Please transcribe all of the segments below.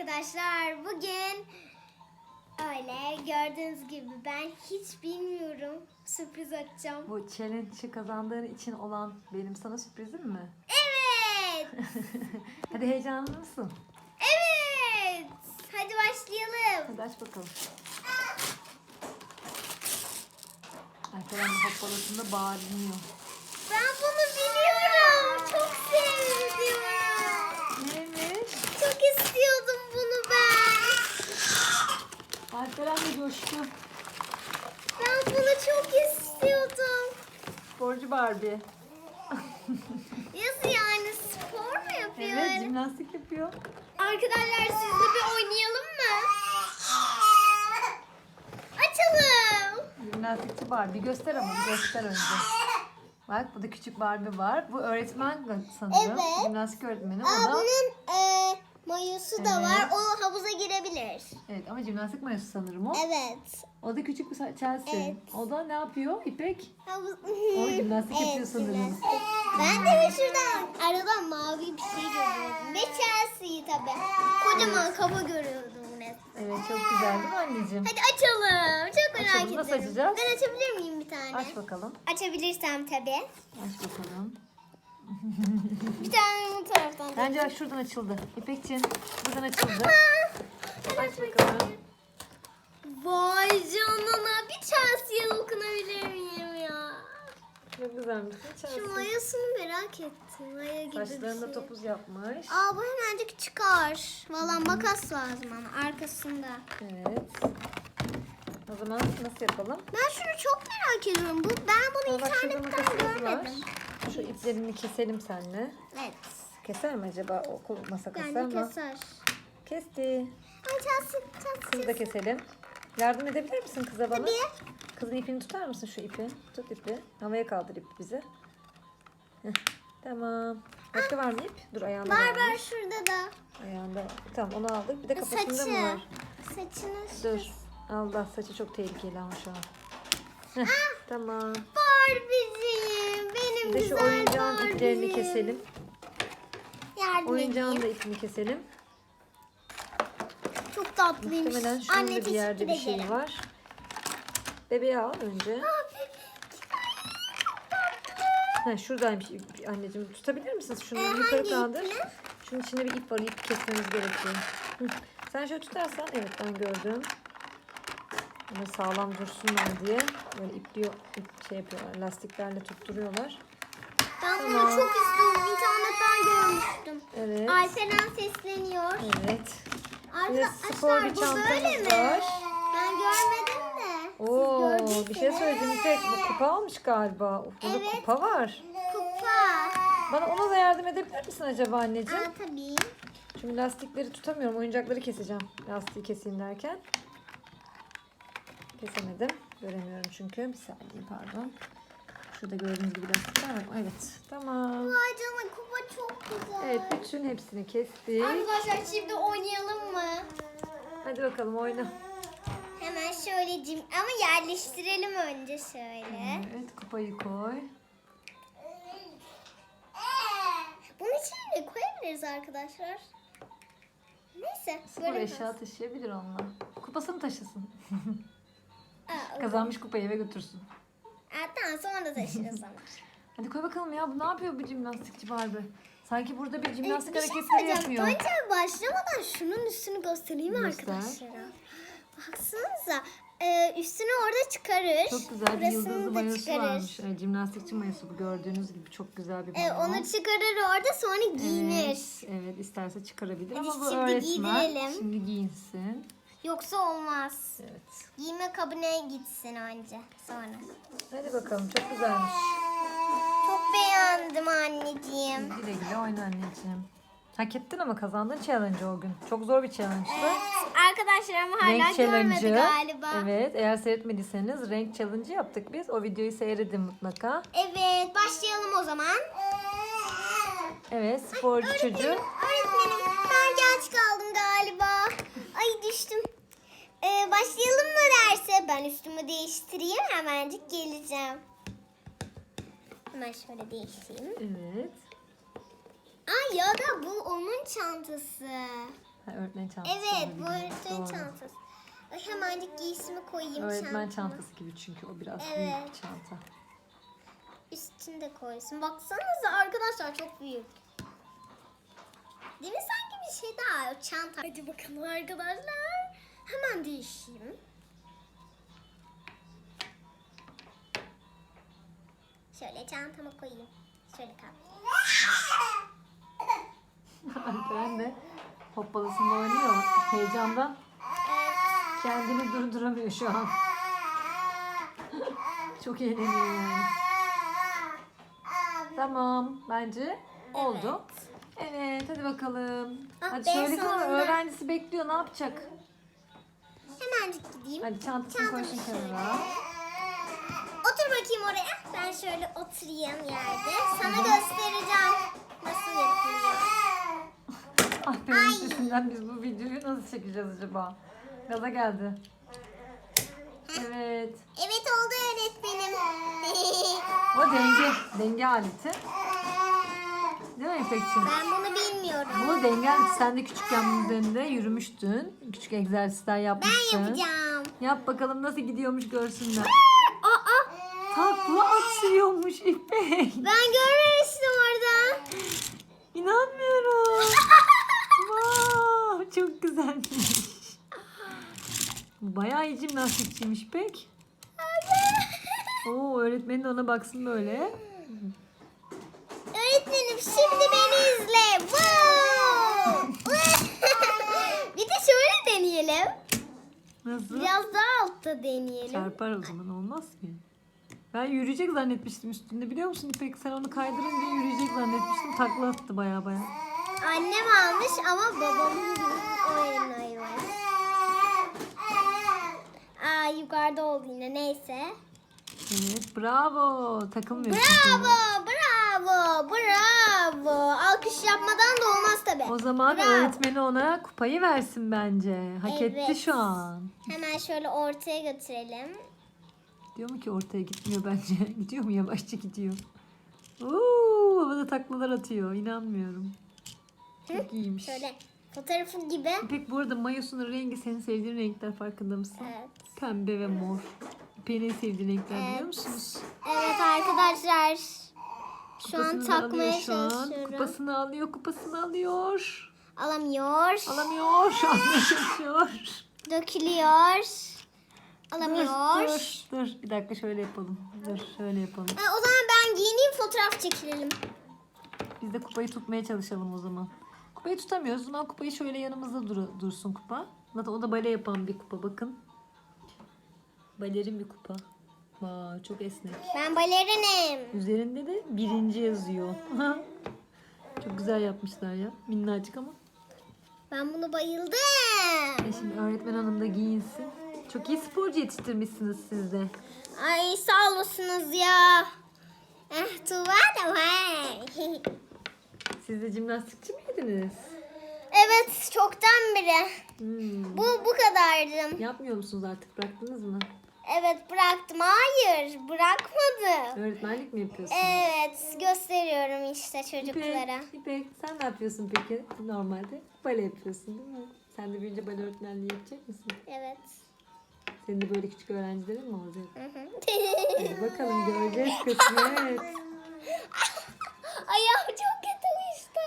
arkadaşlar. Bugün öyle gördüğünüz gibi ben hiç bilmiyorum. Sürpriz açacağım. Bu challenge'ı kazandığın için olan benim sana sürprizim mi? Evet. Hadi heyecanlı mısın? Evet. Hadi başlayalım. Hadi aç bakalım. Alperen de hoppalasında bağırıyor. Ben bunu biliyorum. Çok sevdim. Neymiş? Çok istiyordum bunu ben. De coştu. Ben bunu çok istiyordum. Sporcu Barbie. Nasıl yani spor mu yapıyor? Evet jimnastik yapıyor. Arkadaşlar sizle bir oynayalım mı? Açalım. Jimnastikçi Barbie. Göster ama bir göster önce. Bak bu da küçük Barbie var. Bu öğretmen sanırım. Evet. Jimnastik öğretmeni. O Aa, da bunun e, mayosu da Evet. var. O havuza girebilir. Evet ama jimnastik mayosu sanırım o. Evet. O da küçük bir Chelsea. Evet. O da ne yapıyor? İpek. Havuz... O jimnastik yapıyor sanırım. jimnastik. Ben de şuradan aradan mavi bir şey görüyordum. Ve Chelsea'yi tabii. Kocaman kafa görüyordum net. Evet çok güzel değil mi anneciğim? Hadi açalım. Çok merak Açalım. Nasıl ediyorum. açacağız? Ben açabilir miyim bir tane? Aç bakalım. Açabilirsem tabii. Aç bakalım. Bir tane bu taraftan. Bence bak şuradan açıldı. İpekçin buradan açıldı. Aç bakalım. Vay canına bir Chelsea'ye dokunabilir miyim ya? Çok güzelmiş. Şu Chelsea. mayasını merak ettim. Maya gibi Saçlarını da bir şey. topuz yapmış. Aa bu hemencik çıkar. Valla makas lazım ama arkasında. Evet. O zaman nasıl yapalım? Ben şunu çok merak ediyorum. Bu ben bunu Aa, bak şurada internetten makasımız var. Şu iplerini keselim seninle. Evet. Keser mi acaba? O kol masa keser Bence mi? keser. Kesti. Ay Chelsea, Chelsea. Kızı da keselim. Yardım edebilir misin kıza bana? Tabii. Kızın ipini tutar mısın şu ipi? Tut ipi. Havaya kaldır ipi bize. Heh, tamam. Başka var mı ip? Dur ayağında Var varmış. var şurada da. Ayağında var. Tamam onu aldık. Bir de kafasında Saçı. mı var? Saçını. Dur. Allah saçı çok tehlikeli ama şu an. Heh, tamam. Barbie'ciğim. Benim de şu güzel oyuncağın Barbie'm. iplerini keselim. Yardım Oyuncağın da edeyim. ipini keselim. Çok tatlıymış. Muhtemelen şunun Anne bir yerde bir şey ederim. var. Bebeği al önce. Ha, şuradaymış ip- anneciğim. Tutabilir misiniz? Şunu Ee, yukarı hangi kaldır. ipini? Şunun içinde bir ip var. İp kesmemiz gerekiyor. Hı. Sen şöyle tutarsan. Evet ben gördüm. Böyle sağlam dursunlar diye. Böyle ipliyor, ip şey yapıyorlar. Lastiklerle tutturuyorlar. Ben bunu Tamam. çok istiyorum. İnternetten görmüştüm. Evet. Alperen sesleniyor. Evet. Arkadaşlar bir bu böyle mi? var. Ben görmedim de. Oo, bir şey söyleyeceğim İpek. Bu kupa almış galiba. Burada Evet. kupa var. Kupa. Bana ona da yardım edebilir misin acaba anneciğim? Aa tabii. Çünkü lastikleri tutamıyorum. Oyuncakları keseceğim. Lastiği keseyim derken. Kesemedim. Göremiyorum çünkü. Bir saniye pardon. Şurada gördüğünüz gibi lastikler var. Evet. Tamam. Vay canına kupa çok güzel. Evet bütün hepsini kestik. Arkadaşlar şimdi oynayalım mı? Hadi bakalım oyna. Hemen şöyle cim ama yerleştirelim önce şöyle. Evet kupayı koy. Bunun içine ne koyabiliriz arkadaşlar? Neyse. Spor göremez. eşya taşıyabilir onunla. Kupasını taşısın. Aa, Kazanmış kupayı eve götürsün. Tamam sonra taşırız ama. Hadi koy bakalım ya. Bu ne yapıyor bu jimnastikçi Barbie? Sanki burada bir jimnastik bir şey hareketleri söyleyeceğim. yapıyor. Önce başlamadan şunun üstünü göstereyim mi Göster. arkadaşlara? Baksanıza. Ee, üstünü orada çıkarır. Çok güzel bir Burasını yıldızlı da mayosu çıkarır. varmış. Evet, jimnastikçi mayosu bu gördüğünüz gibi çok güzel bir mayo. onu çıkarır orada sonra giyinir. Evet, evet isterse çıkarabilir Hadi ama bu şimdi öğretmen. giydirelim. Şimdi giyinsin. Yoksa olmaz. Evet. Giyme kabine gitsin önce sonra. Hadi bakalım çok güzelmiş. Çok beğendim anneciğim. Güle güle oyna anneciğim. Hak ettin ama kazandın challenge o gün. Çok zor bir challenge'tı. Arkadaşlar ama hala renk görmedi galiba. Evet eğer seyretmediyseniz renk challenge'ı yaptık biz. O videoyu seyredin mutlaka. Evet başlayalım o zaman. Evet sporcu çocuğu. Öğretmenim ben geç kaldım galiba. Ay düştüm. Ee, başlayalım mı derse ben üstümü değiştireyim hemencik geleceğim. Hemen şöyle değiştireyim. Evet. Ay ya da bu onun çantası. Ha, öğretmen çantası. Evet bu öğretmen Doğru. çantası. Ay, Hemencik giysimi koyayım Öğretmen çantama. çantası gibi çünkü o biraz Evet. büyük bir çanta. Üstünü de koysun. Baksanıza arkadaşlar çok büyük. Değil mi sanki bir şey daha yok çanta. Hadi bakalım arkadaşlar. Hemen değişeyim. Şöyle çantama koyayım. Şöyle kaplayayım. Alperen de hoppalasında oynuyor. Heyecandan Evet. kendini durduramıyor şu an. Çok eğleniyor yani. Tamam bence oldu. Evet hadi bakalım. Ah, Hadi ben söylesene sonunda- öğrencisi bekliyor ne yapacak? Hemencik gideyim. Hadi çantasını koysun kenara. Otur bakayım oraya. Ben şöyle oturayım yerde. Sana göstereceğim nasıl yapılıyor. Ah benim sesinden biz bu videoyu nasıl çekeceğiz acaba? Gaza geldi. Evet. Evet oldu öğretmenim. O denge, denge aleti. Değil mi İpek'ciğim? ben bunu bilmiyorum. Bu denge aleti sen de küçükken bunun üzerinde yürümüştün. Küçük egzersizler Ben yapmıştın. yapacağım. Yap bakalım nasıl gidiyormuş görsünler. Aa, Takla atıyormuş İpek. ben görmemiştim orada. İnanmıyorum. Wow, çok güzelmiş. Bayağı iyi jimnastikçiymiş İpek. Oo, öğretmenin de ona baksın böyle. öğretmenim şimdi beni izle. Wow. bir de şöyle deneyelim. Nasıl? Biraz daha altta deneyelim. Çarpar o zaman olmaz ki. Ben yürüyecek zannetmiştim üstünde biliyor musun İpek? Sen onu kaydırınca yürüyecek zannetmiştim. Takla attı baya baya. Annem almış ama babamın oynaymış. Aa yukarıda oldu yine neyse. Evet bravo. Takılmıyorsun. Bravo, sana. bravo, bravo. Alkış yapmadan da olmaz tabi. O zaman Bravo. öğretmeni ona kupayı versin bence. Hak etti Evet. şu an. Hemen şöyle ortaya götürelim. Diyor mu ki ortaya gitmiyor bence. Gidiyor mu yavaşça gidiyor. Oo, havada taklalar atıyor. İnanmıyorum. Çok iyiymiş. Şöyle fotoğrafı gibi. İpek bu arada mayosunun rengi senin sevdiğin renkler farkında mısın? Evet. Pembe ve mor. İpek'in en sevdiği renkler biliyor musunuz? Evet arkadaşlar. Şu an da alıyor takmaya şu an. çalışıyorum. Kupasını alıyor, kupasını alıyor. Alamıyor. Alamıyor, almaya çalışıyor. Dökülüyor. Dur, Alamıyor. dur, dur. Bir dakika şöyle yapalım. Dur, şöyle yapalım. Ha, o zaman ben giyineyim fotoğraf çekilelim. Biz de kupayı tutmaya çalışalım o zaman. Kupayı tutamıyoruz. O zaman kupayı şöyle yanımızda dur- dursun kupa. Zaten o da bale yapan bir kupa bakın. Balerin bir kupa. Vay çok esnek. Ben balerinim. Üzerinde de birinci yazıyor. çok güzel yapmışlar ya. Minnacık ama. Ben bunu bayıldım. E şimdi öğretmen hanım da giyinsin. Çok iyi sporcu yetiştirmişsiniz siz de. Ay sağ olasınız ya. Eh da var. Siz de jimnastikçi miydiniz? evet çoktan beri. Hmm. Bu bu kadardım. Yapmıyor musunuz artık? Bıraktınız mı? Evet bıraktım. Hayır bırakmadım. Öğretmenlik mi yapıyorsunuz? Evet gösteriyorum işte çocuklara. İpek, İpek sen ne yapıyorsun peki normalde? Bale yapıyorsun değil mi? Sen de büyünce bale öğretmenliği yapacak mısın? Evet. Senin de böyle küçük öğrencilerin mi olacak? Hı hı. Hadi bakalım göreceğiz kısmet. Ayağım çok kötü işte.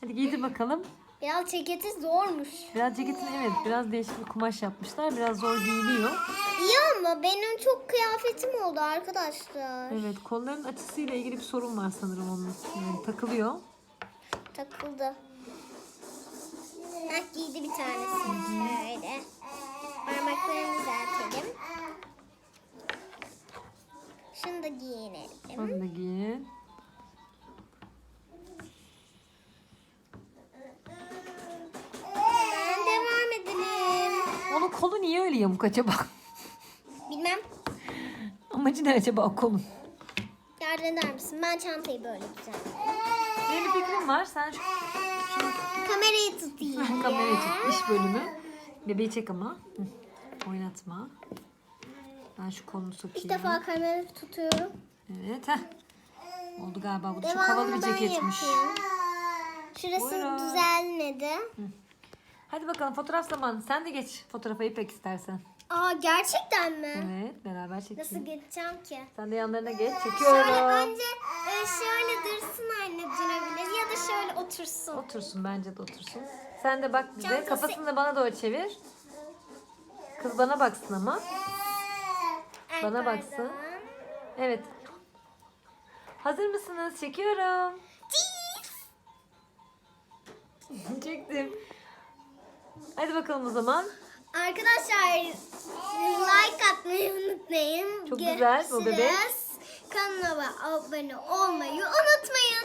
Hadi giydir bakalım. Biraz ceketi zormuş. Biraz ceketini evet biraz değişik bir kumaş yapmışlar. Biraz zor giyiliyor. İyi ama benim çok kıyafetim oldu arkadaşlar. Evet kolların açısıyla ilgili bir sorun var sanırım onun. Yani takılıyor. Takıldı. Heh giydi bir tanesi. Şöyle. Parmaklarımı düzeltelim. Şunu da giyinelim. Onu da giyin. Niye öyle yamuk acaba? Bilmem. Amacı ne acaba kolun? Yardım eder misin? Ben çantayı böyle düzenleyeyim. Benim bir fikrim var. Sen şu, şu Kamerayı tutayım. kamerayı tut. İş bölümü. Bebeği çek ama. Hı. Oynatma. Ben şu kolunu sokayım. İlk defa kamerayı tutuyorum. Evet. Heh. Oldu galiba. Bu da çok havalı bir ben ceketmiş. yapayım. Şurası Buyurun. düzelmedi. Hadi bakalım fotoğraf zamanı. Sen de geç fotoğrafa İpek istersen. Aa gerçekten mi? Evet beraber Nasıl çekelim. geçeceğim ki? Sen de yanlarına geç. Şöyle Çekiyorum. önce e, şöyle dursun anne dönebilir ya da şöyle otursun. Otursun bence de otursun. Sen de bak bize. Çantası- Kafasını da bana doğru çevir. Kız bana baksın ama. Ay, Bana pardon. baksın. Evet. Hazır mısınız? Çekiyorum. Çektim. Hadi bakalım o zaman. Arkadaşlar like atmayı unutmayın. Çok güzel bu bebek. Görüşürüz. Kanalıma abone olmayı unutmayın.